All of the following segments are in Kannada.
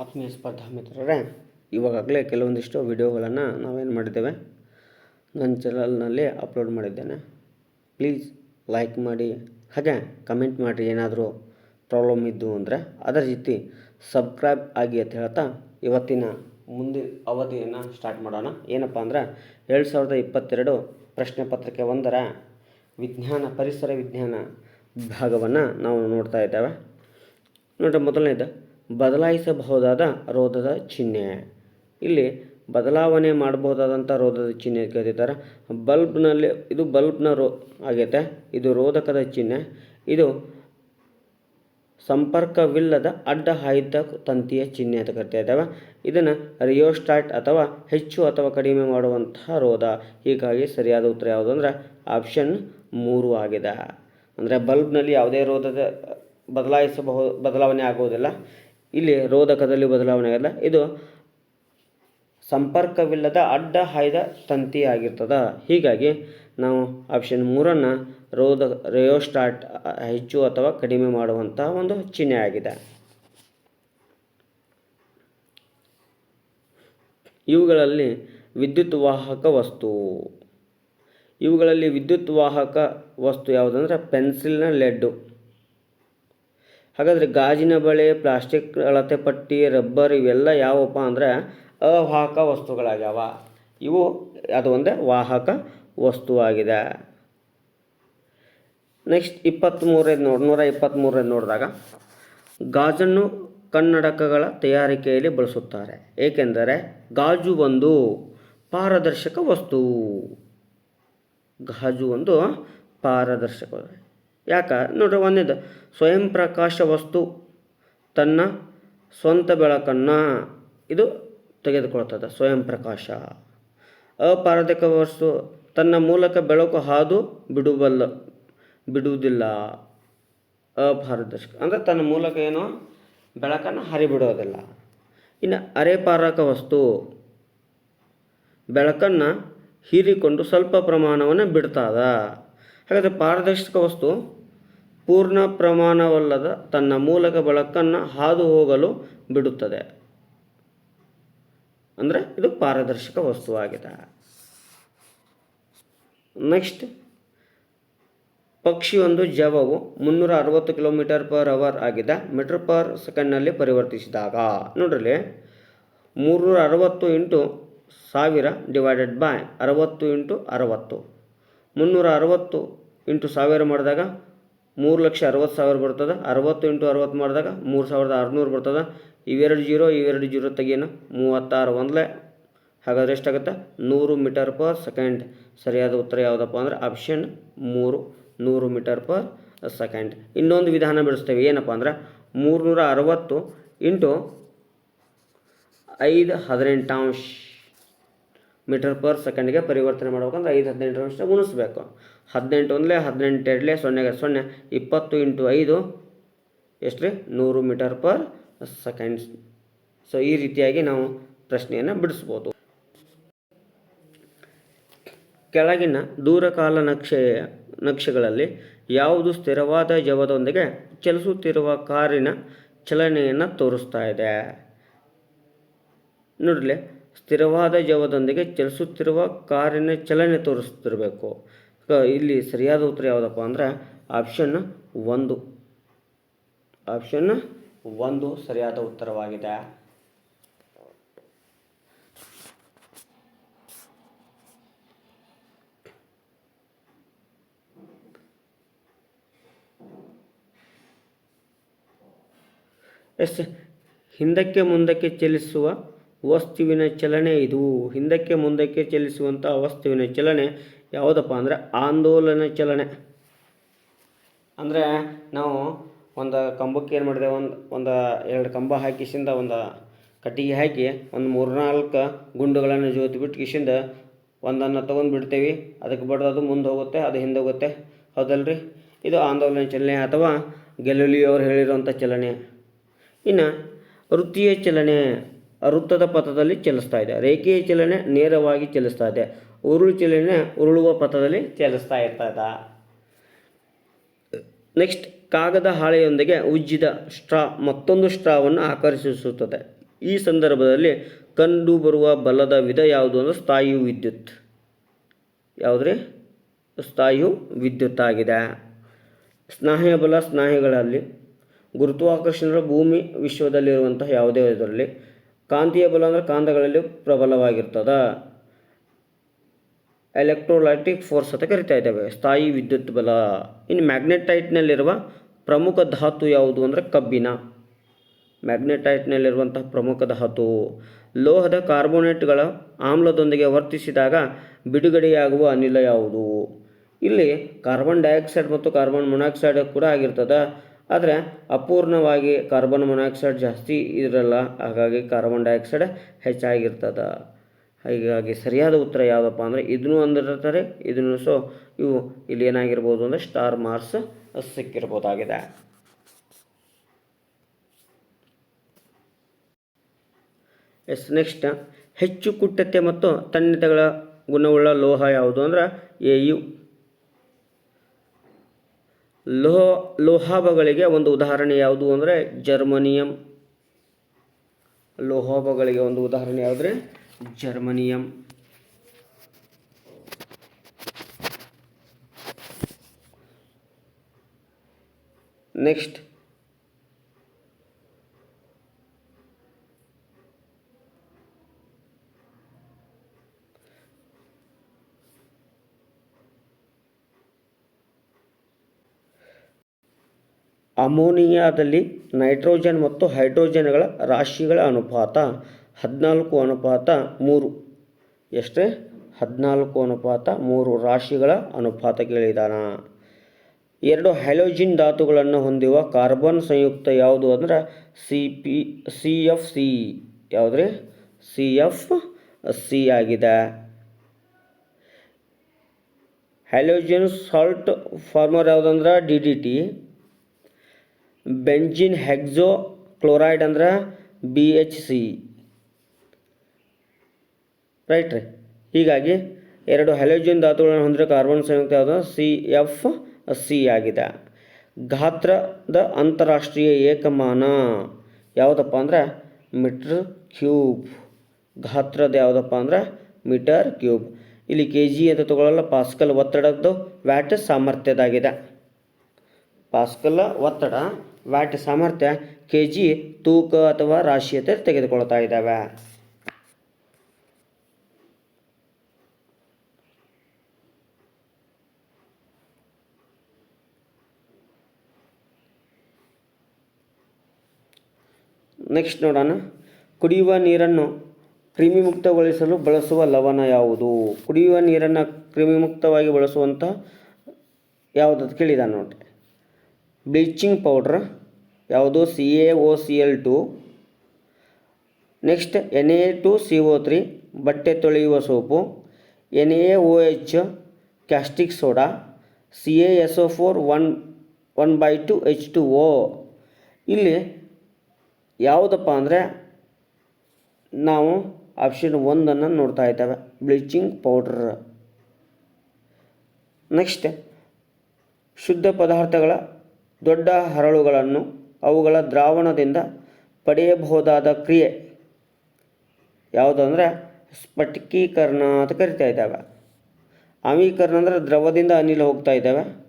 ಆತ್ಮೀಯ ಸ್ಪರ್ಧಾ ಮಿತ್ರರೇ, ಇವಾಗಲೇ ಕೆಲವೊಂದಿಷ್ಟು ವಿಡಿಯೋಗಳನ್ನು ನಾವೇನು ಮಾಡಿದ್ದೇವೆ? ನನ್ನ ಚಾನಲ್ನಲ್ಲಿ ಅಪ್ಲೋಡ್ ಮಾಡಿದ್ದೇನೆ. ಪ್ಲೀಸ್ ಲೈಕ್ ಮಾಡಿ, ಹಾಗೆ ಕಮೆಂಟ್ ಮಾಡಿರಿ ಏನಾದರೂ ಪ್ರಾಬ್ಲಮ್ ಇದ್ದು ಅಂದರೆ ಅದರ ರೀತಿ ಸಬ್ಸ್ಕ್ರೈಬ್ ಆಗಿ ಅಂತ ಹೇಳ್ತಾ ಇವತ್ತಿನ ಮುಂದಿನ ಅವಧಿಯನ್ನು ಸ್ಟಾರ್ಟ್ ಮಾಡೋಣ. ಏನಪ್ಪ ಅಂದ್ರೆ ಎರಡು ಸಾವಿರದ ಇಪ್ಪತ್ತೆರಡು ಪ್ರಶ್ನೆ ಪತ್ರಿಕೆ ಒಂದರ ವಿಜ್ಞಾನ, ಪರಿಸರ ವಿಜ್ಞಾನ ಭಾಗವನ್ನು ನಾವು ನೋಡ್ತಾ ಇದ್ದೇವೆ. ನೋಡ್ರಿ, ಮೊದಲನೇದು. ಬದಲಾಯಿಸಬಹುದಾದ ರೋಧದ ಚಿಹ್ನೆ. ಇಲ್ಲಿ ಬದಲಾವಣೆ ಮಾಡಬಹುದಾದಂಥ ರೋಧದ ಚಿಹ್ನೆ ಕರೀತಾರೆ. ಬಲ್ಬ್ನಲ್ಲಿ, ಇದು ಬಲ್ಬ್ನ ರೋ, ಆಗೈತೆ. ಇದು ರೋಧಕದ ಚಿಹ್ನೆ. ಇದು ಸಂಪರ್ಕವಿಲ್ಲದ ಅಡ್ಡ ಹಾಯ್ದ ತಂತಿಯ ಚಿಹ್ನೆ ಅಂತ ಕರಿತಾ ಇದ್ದಾವೆ. ಇದನ್ನು ರಿಯೋಸ್ಟಾಟ್ ಅಥವಾ ಹೆಚ್ಚು ಅಥವಾ ಕಡಿಮೆ ಮಾಡುವಂತಹ ರೋಧ. ಹೀಗಾಗಿ ಸರಿಯಾದ ಉತ್ತರ ಯಾವುದು ಅಂದರೆ ಆಪ್ಷನ್ ಮೂರು ಆಗಿದೆ. ಅಂದರೆ ಬಲ್ಬ್ನಲ್ಲಿ ಯಾವುದೇ ರೋಧದ ಬದಲಾಯಿಸಬಹುದು ಬದಲಾವಣೆ ಆಗುವುದಿಲ್ಲ. ಇಲ್ಲಿ ರೋಧಕದಲ್ಲಿ ಬದಲಾವಣೆ ಆಗಲ್ಲ. ಇದು ಸಂಪರ್ಕವಿಲ್ಲದ ಅಡ್ಡ ಹಾಯ್ದ ತಂತಿ ಆಗಿರ್ತದೆ ಹೀಗಾಗಿ ನಾವು ಆಪ್ಷನ್ ಮೂರನ್ನು ರೋಧ ರೇಯೋಸ್ಟಾಟ್ ಹೆಚ್ಚು ಅಥವಾ ಕಡಿಮೆ ಮಾಡುವಂಥ ಒಂದು ಚಿಹ್ನೆ ಆಗಿದೆ. ಇವುಗಳಲ್ಲಿ ವಿದ್ಯುತ್ ವಾಹಕ ವಸ್ತು. ಇವುಗಳಲ್ಲಿ ವಿದ್ಯುತ್ ವಾಹಕ ವಸ್ತು ಯಾವುದಂದ್ರೆ ಪೆನ್ಸಿಲ್ನ ಲೆಡ್ಡು ಹಾಗಾದರೆ ಗಾಜಿನ ಬಳೆ, ಪ್ಲಾಸ್ಟಿಕ್ ಅಳತೆ ಪಟ್ಟಿ, ರಬ್ಬರ್ ಇವೆಲ್ಲ ಯಾವಪ್ಪ ಅಂದರೆ ಅವಾಹಕ ವಸ್ತುಗಳಾಗ್ಯಾವ. ಇವು ಅದು ಒಂದೇ ವಾಹಕ ವಸ್ತುವಾಗಿದೆ. ನೆಕ್ಸ್ಟ್ ಇಪ್ಪತ್ತ್ಮೂರನೇದು ನೋಡಿ, ನೂರ ಇಪ್ಪತ್ತ್ಮೂರನೇದು ನೋಡಿದಾಗ ಗಾಜನ್ನು ಕನ್ನಡಕಗಳ ತಯಾರಿಕೆಯಲ್ಲಿ ಬಳಸುತ್ತಾರೆ. ಏಕೆಂದರೆ ಗಾಜು ಒಂದು ಪಾರದರ್ಶಕ ವಸ್ತು. ಗಾಜು ಒಂದು ಪಾರದರ್ಶಕ ಯಾಕ? ನೋಡ್ರಿ ಒಂದೇದು, ಸ್ವಯಂ ಪ್ರಕಾಶ ವಸ್ತು ತನ್ನ ಸ್ವಂತ ಬೆಳಕನ್ನು ಇದು ತೆಗೆದುಕೊಳ್ತದೆ, ಸ್ವಯಂ ಪ್ರಕಾಶ. ಅಪಾರದಕ ವಸ್ತು ತನ್ನ ಮೂಲಕ ಬೆಳಕು ಹಾದು ಬಿಡುವಲ್ಲ, ಬಿಡುವುದಿಲ್ಲ. ಅಪಾರದರ್ಶಕ, ಅಂದರೆ ತನ್ನ ಮೂಲಕ ಏನು? ಬೆಳಕನ್ನು ಹರಿಬಿಡೋದಿಲ್ಲ. ಇನ್ನು ಅರೆಪಾರಕ ವಸ್ತು, ಬೆಳಕನ್ನು ಹೀರಿಕೊಂಡು ಸ್ವಲ್ಪ ಪ್ರಮಾಣವನ್ನು ಬಿಡ್ತದ. ಹಾಗಾದರೆ ಪಾರದರ್ಶಕ ವಸ್ತು ಪೂರ್ಣ ಪ್ರಮಾಣವಲ್ಲದ ತನ್ನ ಮೂಲಕ ಬೆಳಕನ್ನು ಹಾದು ಹೋಗಲು ಬಿಡುತ್ತದೆ. ಅಂದರೆ ಇದು ಪಾರದರ್ಶಕ ವಸ್ತುವಾಗಿದೆ. ನೆಕ್ಸ್ಟ್ ಪಕ್ಷಿಯೊಂದು ಜವವು ಮುನ್ನೂರ ಅರವತ್ತು ಕಿಲೋಮೀಟರ್ ಪರ್ ಅವರ್ ಆಗಿದೆ. ಮೀಟರ್ ಪರ್ ಸೆಕೆಂಡ್ನಲ್ಲಿ ಪರಿವರ್ತಿಸಿದಾಗ ನೋಡ್ರಿ ಮೂರುನೂರ ಅರವತ್ತು ಇಂಟು ಸಾವಿರ ಡಿವೈಡೆಡ್ ಬೈ ಅರವತ್ತು ಇಂಟು ಅರವತ್ತು. ಮುನ್ನೂರ ಅರವತ್ತು ಇಂಟು ಸಾವಿರ ಮಾಡಿದಾಗ ಮೂರು ಲಕ್ಷ ಅರವತ್ತು ಸಾವಿರ ಬರ್ತದೆ. ಅರವತ್ತು ಇಂಟು ಅರವತ್ತು ಮಾಡಿದಾಗ ಮೂರು ಸಾವಿರದ ಆರುನೂರು ಬರ್ತದೆ. ಇವೆರಡು ಜೀರೋ ಇವೆರಡು ಜೀರೋ ತೆಗಿಯೋಣ. ಮೂವತ್ತಾರು ಒಂದಲೇ. ಹಾಗಾದರೆ ಎಷ್ಟಾಗುತ್ತೆ? ನೂರು ಮೀಟರ್ ಪರ್ ಸೆಕೆಂಡ್. ಸರಿಯಾದ ಉತ್ತರ ಯಾವುದಪ್ಪ ಅಂದರೆ ಆಪ್ಷನ್ ಮೂರು, ನೂರು ಮೀಟರ್ ಪರ್ ಸೆಕೆಂಡ್. ಇನ್ನೊಂದು ವಿಧಾನ ಬಿಡಿಸ್ತೇವೆ. ಏನಪ್ಪ ಅಂದ್ರೆ ಮೂರುನೂರ ಅರವತ್ತು ಇಂಟು ಐದು ಹದಿನೆಂಟಾಂಶ ಮೀಟರ್ ಪರ್ ಸೆಕೆಂಡ್ಗೆ ಪರಿವರ್ತನೆ ಮಾಡ್ಬೇಕಂದ್ರೆ ಐದು ಹದಿನೆಂಟು ವರ್ಷ ಗುಣಿಸ್ಬೇಕು ಹದಿನೆಂಟು ಒಂದಲೇ ಹದಿನೆಂಟು ಎರಡಲೇ ಸೊನ್ನೆಗೆ ಸೊನ್ನೆ, ಇಪ್ಪತ್ತು ಇಂಟು ಐದು ಎಷ್ಟು ರೀ ನೂರು ಮೀಟರ್ ಪರ್ ಸೆಕೆಂಡ್ಸ್ ಸೊ ಈ ರೀತಿಯಾಗಿ ನಾವು ಪ್ರಶ್ನೆಯನ್ನು ಬಿಡಿಸ್ಬೋದು. ಕೆಳಗಿನ ದೂರಕಾಲ ನಕ್ಷೆಯ ನಕ್ಷೆಗಳಲ್ಲಿ ಯಾವುದು ಸ್ಥಿರವಾದ ಜವದೊಂದಿಗೆ ಚಲಿಸುತ್ತಿರುವ ಕಾರಿನ ಚಲನೆಯನ್ನು ತೋರಿಸ್ತಾ ಇದೆ. ನೋಡ್ರಿ ಸ್ಥಿರವಾದ ಜವದೊಂದಿಗೆ ಚಲಿಸುತ್ತಿರುವ ಕಾರಿನ ಚಲನೆ ತೋರಿಸ್ತಿರಬೇಕು. ಇಲ್ಲಿ ಸರಿಯಾದ ಉತ್ತರ ಯಾವುದಪ್ಪ ಅಂದರೆ ಆಪ್ಷನ್ ಒಂದು. ಆಪ್ಷನ್ ಒಂದು ಸರಿಯಾದ ಉತ್ತರವಾಗಿದೆ. ಎಸ್, ಹಿಂದಕ್ಕೆ ಮುಂದಕ್ಕೆ ಚಲಿಸುವ ವಸ್ತುವಿನ ಚಲನೆ ಇದು. ಹಿಂದಕ್ಕೆ ಮುಂದಕ್ಕೆ ಚಲಿಸುವಂಥ ವಸ್ತುವಿನ ಚಲನೆ ಯಾವುದಪ್ಪ ಅಂದರೆ ಆಂದೋಲನ ಚಲನೆ. ಅಂದರೆ ನಾವು ಒಂದು ಕಂಬಕ್ಕೆ ಏನು ಮಾಡಿದೆ? ಒಂದು ಒಂದು ಎರಡು ಕಂಬ ಹಾಕಿಸಿಂದ ಒಂದು ಕಟ್ಟಿಗೆ ಹಾಕಿ ಒಂದು ಮೂರ್ನಾಲ್ಕು ಗುಂಡುಗಳನ್ನು ಜೋತು ಬಿಟ್ಟು ಕಿಶಿಂದ ಒಂದನ್ನು ತೊಗೊಂಡು ಬಿಡ್ತೇವೆ. ಅದಕ್ಕೆ ಬಡ್ದು ಅದು ಮುಂದೆ ಹೋಗುತ್ತೆ, ಅದು ಹಿಂದೆ ಹೋಗುತ್ತೆ. ಹೌದಲ್ರಿ? ಇದು ಆಂದೋಲನ ಚಲನೆ ಅಥವಾ ಗೆಲುಲಿಯವರು ಹೇಳಿರುವಂಥ ಚಲನೆ. ಇನ್ನು ವೃತ್ತಿಯ ಚಲನೆ. ವೃತ್ತದ ಪಥದಲ್ಲಿ ಚಲಿಸ್ತಾ ಇದೆ. ರೇಖೆಯ ಚಲನೆ ನೇರವಾಗಿ ಚಲಿಸ್ತಾ ಇದೆ. ಉರುಳು ಚಲನೆ ಉರುಳುವ ಪಥದಲ್ಲಿ ಚಲಿಸ್ತಾ ಇರ್ತದ. ನೆಕ್ಸ್ಟ್, ಕಾಗದ ಹಾಳೆಯೊಂದಿಗೆ ಉಜ್ಜಿದ ಸ್ಟ್ರಾ, ಮತ್ತೊಂದು ಸ್ಟ್ರಾವನ್ನು ಆಕರ್ಷಿಸುತ್ತದೆ. ಈ ಸಂದರ್ಭದಲ್ಲಿ ಕಂಡುಬರುವ ಬಲದ ವಿಧ ಯಾವುದು ಅಂದರೆ ಸ್ಥಾಯು ವಿದ್ಯುತ್. ಯಾವುದ್ರಿ? ಸ್ಥಾಯು ವಿದ್ಯುತ್ ಆಗಿದೆ. ಸ್ನಾಹ್ಯ ಬಲ ಸ್ನಾಯುಗಳಲ್ಲಿ ಗುರುತ್ವಾಕರ್ಷಣರ ಭೂಮಿ ವಿಶ್ವದಲ್ಲಿರುವಂತಹ ಯಾವುದೇ ಇದರಲ್ಲಿ ಕಾಂತೀಯ ಬಲ ಅಂದರೆ ಕಾಂತಗಳಲ್ಲಿ ಪ್ರಬಲವಾಗಿರ್ತದ. ಎಲೆಕ್ಟ್ರೋಲೈಟಿಕ್ ಫೋರ್ಸ್ ಅಂತ ಕರಿತಾ ಇದ್ದಾವೆ. ಸ್ಥಾಯಿ ವಿದ್ಯುತ್ ಬಲ. ಇನ್ನು ಮ್ಯಾಗ್ನೆಟೈಟ್ನಲ್ಲಿರುವ ಪ್ರಮುಖ ಧಾತು ಯಾವುದು ಅಂದರೆ ಕಬ್ಬಿನ ಮ್ಯಾಗ್ನೆಟೈಟ್ನಲ್ಲಿರುವಂತಹ ಪ್ರಮುಖ ಧಾತು. ಲೋಹದ ಕಾರ್ಬೋನೇಟ್ಗಳ ಆಮ್ಲದೊಂದಿಗೆ ವರ್ತಿಸಿದಾಗ ಬಿಡುಗಡೆಯಾಗುವ ಅನಿಲ ಯಾವುದು? ಇಲ್ಲಿ ಕಾರ್ಬನ್ ಡೈಆಕ್ಸೈಡ್ ಮತ್ತು ಕಾರ್ಬನ್ ಮೊನಾಕ್ಸೈಡ್ ಕೂಡ ಆಗಿರ್ತದೆ. ಆದರೆ ಅಪೂರ್ಣವಾಗಿ ಕಾರ್ಬನ್ ಮೊನಾಕ್ಸೈಡ್ ಜಾಸ್ತಿ ಇರಲ್ಲ ಹಾಗಾಗಿ ಕಾರ್ಬನ್ ಡೈಆಕ್ಸೈಡ್ ಹೆಚ್ಚಾಗಿರ್ತದೆ. ಹೀಗಾಗಿ ಸರಿಯಾದ ಉತ್ತರ ಯಾವುದಪ್ಪ ಅಂದರೆ ಇದನ್ನೂ ಅಂದಿರ್ತಾರೆ, ಇದನ್ನು ಸೊ ಇವು ಇಲ್ಲಿ ಏನಾಗಿರ್ಬೋದು ಅಂದರೆ ಸ್ಟಾರ್ ಮಾರ್ಸ್ ಸಿಕ್ಕಿರ್ಬೋದಾಗಿದೆ. Yes, next. ಹೆಚ್ಚು ಕುಟ್ಟತೆ ಮತ್ತು ತನ್ನತೆಗಳ ಗುಣವುಳ್ಳ ಲೋಹ ಯಾವುದು ಅಂದ್ರೆ ಎ ಯು. ಲೋಹ ಲೋಹಾಭಗಳಿಗೆ ಒಂದು ಉದಾಹರಣೆ ಯಾವುದು ಅಂದರೆ ಜರ್ಮನಿಯಂ. ಲೋಹಾಭಗಳಿಗೆ ಒಂದು ಉದಾಹರಣೆ ಯಾವುದ್ರೆ? ಜರ್ಮನಿಯಂ. ನೆಕ್ಸ್ಟ್. ಅಮೋನಿಯಾದಲ್ಲಿ ನೈಟ್ರೋಜನ್ ಮತ್ತು ಹೈಡ್ರೋಜನ್ಗಳ ರಾಶಿಗಳ ಅನುಪಾತ ಹದಿನಾಲ್ಕು ಅನುಪಾತ ಮೂರು. ಎಷ್ಟೇ? ಹದಿನಾಲ್ಕು ಅನುಪಾತ ಮೂರು ರಾಶಿಗಳ ಅನುಪಾತ ಕೇಳಿದಾನ. ಎರಡು ಹ್ಯಾಲೋಜಿನ್ ಧಾತುಗಳನ್ನು ಹೊಂದಿರುವ ಕಾರ್ಬನ್ ಸಂಯುಕ್ತ ಯಾವುದು ಅಂದ್ರೆ C P, C F C. ಯಾವುದ್ರಿ? ಸಿ ಎಫ್ ಸಿ ಆಗಿದೆ. ಹ್ಯಾಲೋಜಿನ್ ಸಾಲ್ಟ್ ಫಾರ್ಮರ್ ಯಾವುದಂದ್ರೆ D D T. Benzene hexa chloride ಅಂದ್ರೆ ಬಿ ಎಚ್ ಸಿ ರೈಟ್ ರೀ? ಹೀಗಾಗಿ ಎರಡು ಹ್ಯಾಲೋಜಿನ್ ಧಾತುಗಳನ್ನು ಹೊಂದಿರೋ ಕಾರ್ಬನ್ ಸಂಯುಕ್ತ ಯಾವುದು? ಸಿ ಎಫ್ ಸಿ ಆಗಿದೆ. ಗಾತ್ರದ ಅಂತಾರಾಷ್ಟ್ರೀಯ ಏಕಮಾನ ಯಾವುದಪ್ಪ ಅಂದ್ರೆ? Metre cube. ಗಾತ್ರದ ಯಾವುದಪ್ಪ ಅಂದ್ರೆ? Metre cube. ಇಲ್ಲಿ ಕೆ ಜಿ ಅಂತ ತಗೊಳ್ಳಲ್ಲ, ಪಾಸ್ಕಲ್ ಒತ್ತಡದ್ದು ವ್ಯಾಟ್ ಸಾಮರ್ಥ್ಯದಾಗಿದೆ. ಪಾಸ್ಕಲ್ ಒತ್ತಡ ವ್ಯಾಟ್ ಸಾಮರ್ಥ್ಯ ಕೆ ಜಿ ತೂಕ ಅಥವಾ ರಾಶಿಯತೆ ತೆಗೆದುಕೊಳ್ತಾ ಇದ್ದಾವೆ. ನೆಕ್ಸ್ಟ್ ನೋಡೋಣ. ಕುಡಿಯುವ ನೀರನ್ನು ಕ್ರಿಮಿಮುಕ್ತಗೊಳಿಸಲು ಬಳಸುವ ಲವಣ ಯಾವುದು? ಕುಡಿಯುವ ನೀರನ್ನು ಕ್ರಿಮಿಮುಕ್ತವಾಗಿ ಬಳಸುವಂಥ ಯಾವುದು ಕೇಳಿದ ನೋಡ್ರಿ. ಬ್ಲೀಚಿಂಗ್ ಪೌಡ್ರ್ ಯಾವುದು C A O C L two next N A two C O three ಬಟ್ಟೆ ತೊಳೆಯುವ soap. N A O H caustic soda C A S O four one one by two H two O ಇಲ್ಲಿ ಯಾವುದಪ್ಪ ಅಂದರೆ ನಾವು ಆಪ್ಷನ್ ಒಂದನ್ನು ನೋಡ್ತಾ ಇದ್ದೇವೆ ಬ್ಲೀಚಿಂಗ್ ಪೌಡ್ರ್ ನೆಕ್ಸ್ಟ್ ಶುದ್ಧ ಪದಾರ್ಥಗಳ ದೊಡ್ಡ ಹರಳುಗಳನ್ನು ಅವುಗಳ ದ್ರಾವಣದಿಂದ ಪಡೆಯಬಹುದಾದ ಕ್ರಿಯೆ. ಯಾವುದಂದ್ರೆ ಸ್ಫಟಿಕೀಕರಣ ಅಂತ ಕರಿತಾ ಇದ್ದಾವೆ. ಆಮೀಕರಣ ಅಂದರೆ ದ್ರವದಿಂದ ಅನಿಲ ಹೋಗ್ತಾ ಇದ್ದಾವೆ.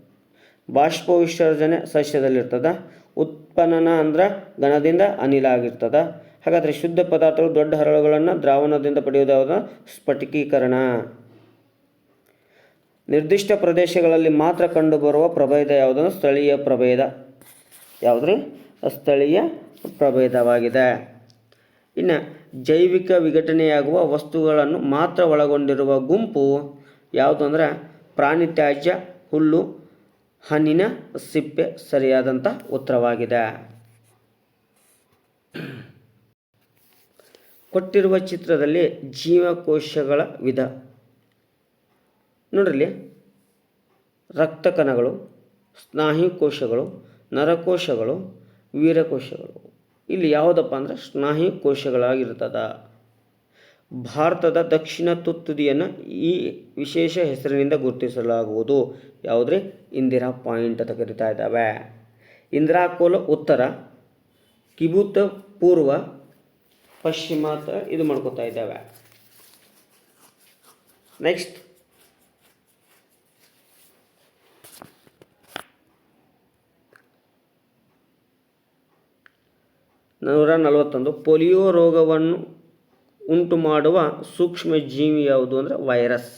ಬಾಷ್ಪ ವಿಸರ್ಜನೆ ಸಸ್ಯದಲ್ಲಿರ್ತದೆ. ಉತ್ಪನ್ನನ ಅಂದ್ರೆ ಘನದಿಂದ ಅನಿಲ ಆಗಿರ್ತದೆ. ಹಾಗಾದರೆ ಶುದ್ಧ ಪದಾರ್ಥಗಳು ದೊಡ್ಡ ಹರಳುಗಳನ್ನು ದ್ರಾವಣದಿಂದ ಪಡೆಯುವುದಾದ ಯಾವುದು? ಸ್ಫಟಿಕೀಕರಣ. ನಿರ್ದಿಷ್ಟ ಪ್ರದೇಶಗಳಲ್ಲಿ ಮಾತ್ರ ಕಂಡುಬರುವ ಪ್ರಭೇದ ಯಾವುದಂದ್ರೆ ಸ್ಥಳೀಯ ಪ್ರಭೇದ. ಯಾವುದ್ರಿ? ಸ್ಥಳೀಯ ಪ್ರಭೇದವಾಗಿದೆ. ಇನ್ನು ಜೈವಿಕ ವಿಘಟನೆಯಾಗುವ ವಸ್ತುಗಳನ್ನು ಮಾತ್ರ ಒಳಗೊಂಡಿರುವ ಗುಂಪು ಯಾವುದು ಅಂದರೆ ಪ್ರಾಣಿ ತ್ಯಾಜ್ಯ, ಹುಲ್ಲು, ಹಣ್ಣಿನ ಸಿಪ್ಪೆ ಸರಿಯಾದಂಥ ಉತ್ತರವಾಗಿದೆ. ಕೊಟ್ಟಿರುವ ಚಿತ್ರದಲ್ಲಿ ಜೀವಕೋಶಗಳ ವಿಧ. ನೋಡ್ರಿ ರಕ್ತ ಕಣಗಳು ಸ್ನಾಯು ಕೋಶಗಳು ನರಕೋಶಗಳು, ವೀರಕೋಶಗಳು. ಇಲ್ಲಿ ಯಾವುದಪ್ಪ ಅಂದರೆ ಸ್ನಾಯು ಕೋಶಗಳಾಗಿರ್ತದ ಭಾರತದ ದಕ್ಷಿಣ ತುತ್ತುದಿಯನ್ನು ಈ ವಿಶೇಷ ಹೆಸರಿನಿಂದ ಗುರುತಿಸಲಾಗುವುದು. ಯಾವುದ್ರೆ? ಇಂದಿರಾ ಪಾಯಿಂಟ್ ಅಂತ ಕರಿತಾ ಇದ್ದಾವೆ. ಇಂದಿರಾ ಕೋಲ ಉತ್ತರ, ಕಿಬೂತ ಪೂರ್ವ, ಪಶ್ಚಿಮ ಇದು ಮಾಡ್ಕೋತಾ ಇದ್ದಾವೆ. ನೆಕ್ಸ್ಟ್ ನೂರ ನಲವತ್ತೊಂದು ಪೋಲಿಯೋ ರೋಗವನ್ನು ಉಂಟು ಮಾಡುವ ಸೂಕ್ಷ್ಮ ಜೀವಿ ಯಾವುದು ಅಂದರೆ ವೈರಸ್.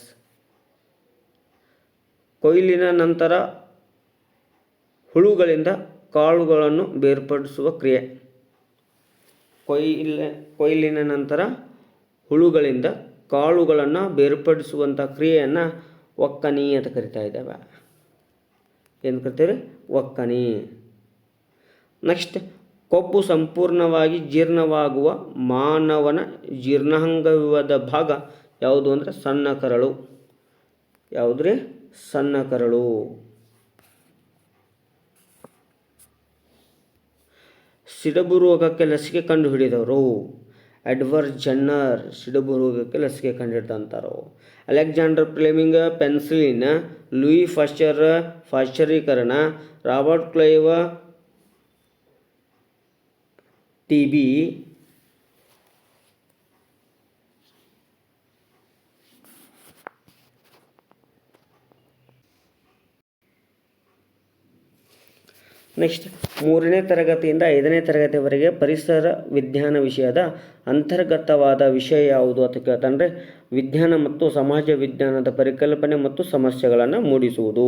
ಕೊಯ್ಲಿನ ನಂತರ ಹುಳುಗಳಿಂದ ಕಾಳುಗಳನ್ನು ಬೇರ್ಪಡಿಸುವ ಕ್ರಿಯೆ. ಕೊಯ್ಲ, ಕೊಯ್ಲಿನ ನಂತರ ಹುಳುಗಳಿಂದ ಕಾಳುಗಳನ್ನು ಬೇರ್ಪಡಿಸುವಂಥ ಕ್ರಿಯೆಯನ್ನು ಒಕ್ಕನಿ ಅಂತ ಕರಿತಾ ಇದ್ದಾವೆ. ಏನು ಕರಿತೀವಿ? ಒಕ್ಕನಿ ನೆಕ್ಸ್ಟ್ ಕೊಬ್ಬು ಸಂಪೂರ್ಣವಾಗಿ ಜೀರ್ಣವಾಗುವ ಮಾನವನ ಜೀರ್ಣಾಂಗವಾದ ಭಾಗ ಯಾವುದು ಅಂದರೆ ಸಣ್ಣ ಕರಳು. ಯಾವುದ್ರಿ? ಸಣ್ಣ ಕರಳು. ಸಿಡಬು ರೋಗಕ್ಕೆ ಲಸಿಕೆ ಕಂಡುಹಿಡಿದವರು. ಎಡ್ವರ್ಡ್ ಜನ್ನರ್ ಸಿಡಬು ರೋಗಕ್ಕೆ ಲಸಿಕೆ ಕಂಡುಹಿಡಿದಂಥರು Alexander Fleming, penicillin, Louis Pasteur ಪಾಶ್ಚರೀಕರಣ Robert Clive T B next ಮೂರನೇ ತರಗತಿಯಿಂದ ಐದನೇ ತರಗತಿವರೆಗೆ ಪರಿಸರ ವಿಜ್ಞಾನ ವಿಷಯದ ಅಂತರ್ಗತವಾದ ವಿಷಯ ಯಾವುದು ಅಂತ ಕೇಳ್ತಂದರೆ ವಿಜ್ಞಾನ ಮತ್ತು ಸಮಾಜ ವಿಜ್ಞಾನದ ಪರಿಕಲ್ಪನೆ ಮತ್ತು ಸಮಸ್ಯೆಗಳನ್ನು ಮೂಡಿಸುವುದು.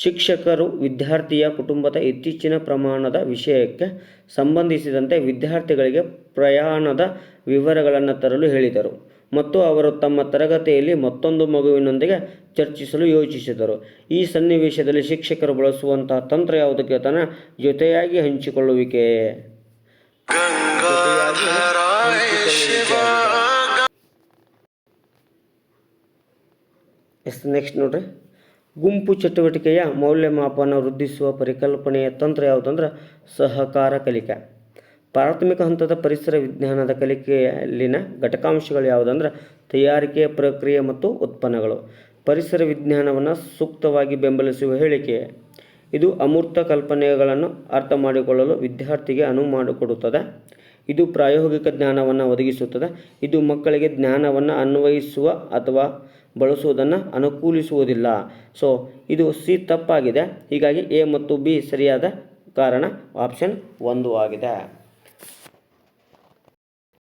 ಶಿಕ್ಷಕರು ವಿದ್ಯಾರ್ಥಿಯ ಕುಟುಂಬದ ಇತ್ತೀಚಿನ ಪ್ರಮಾಣದ ವಿಷಯಕ್ಕೆ ಸಂಬಂಧಿಸಿದಂತೆ ವಿದ್ಯಾರ್ಥಿಗಳಿಗೆ ಪ್ರಯಾಣದ ವಿವರಗಳನ್ನು ತರಲು ಹೇಳಿದರು ಮತ್ತು ಅವರು ತಮ್ಮ ತರಗತಿಯಲ್ಲಿ ಮತ್ತೊಂದು ಮಗುವಿನೊಂದಿಗೆ ಚರ್ಚಿಸಲು ಯೋಚಿಸಿದರು. ಈ ಸನ್ನಿವೇಶದಲ್ಲಿ ಶಿಕ್ಷಕರು ಬಳಸುವಂತಹ ತಂತ್ರ ಯಾವುದು ತನ್ನ ಜೊತೆಯಾಗಿ ಹಂಚಿಕೊಳ್ಳುವಿಕೆ. ಎಸ್ ನೆಕ್ಸ್ಟ್ ನೋಡ್ರಿ. ಗುಂಪು ಚಟುವಟಿಕೆಯ ಮೌಲ್ಯಮಾಪನ ವೃದ್ಧಿಸುವ ಪರಿಕಲ್ಪನೆಯ ತಂತ್ರ ಯಾವುದಂದ್ರೆ ಸಹಕಾರ ಕಲಿಕೆ. ಪ್ರಾಥಮಿಕ ಹಂತದ ಪರಿಸರ ವಿಜ್ಞಾನದ ಕಲಿಕೆಯಲ್ಲಿನ ಘಟಕಾಂಶಗಳು ಯಾವುದಂದ್ರೆ ತಯಾರಿಕೆಯ ಪ್ರಕ್ರಿಯೆ ಮತ್ತು ಉತ್ಪನ್ನಗಳು. ಪರಿಸರ ವಿಜ್ಞಾನವನ್ನು ಸೂಕ್ತವಾಗಿ ಬೆಂಬಲಿಸುವ ಹೇಳಿಕೆ. ಇದು ಅಮೂರ್ತ ಕಲ್ಪನೆಗಳನ್ನು ಅರ್ಥ ಮಾಡಿಕೊಳ್ಳಲು ವಿದ್ಯಾರ್ಥಿಗೆ ಅನುವು ಮಾಡಿಕೊಡುತ್ತದೆ. ಇದು ಪ್ರಾಯೋಗಿಕ ಜ್ಞಾನವನ್ನು ಒದಗಿಸುತ್ತದೆ. ಇದು ಮಕ್ಕಳಿಗೆ ಜ್ಞಾನವನ್ನು ಅನ್ವಯಿಸುವ ಅಥವಾ ಬಳಸುವುದನ್ನು ಅನುಕೂಲಿಸುವುದಿಲ್ಲ. ಸೊ ಇದು ಸಿ ತಪ್ಪಾಗಿದೆ. ಹೀಗಾಗಿ ಎ ಮತ್ತು ಬಿ ಸರಿಯಾದ ಕಾರಣ ಆಪ್ಷನ್ ಒಂದು ಆಗಿದೆ.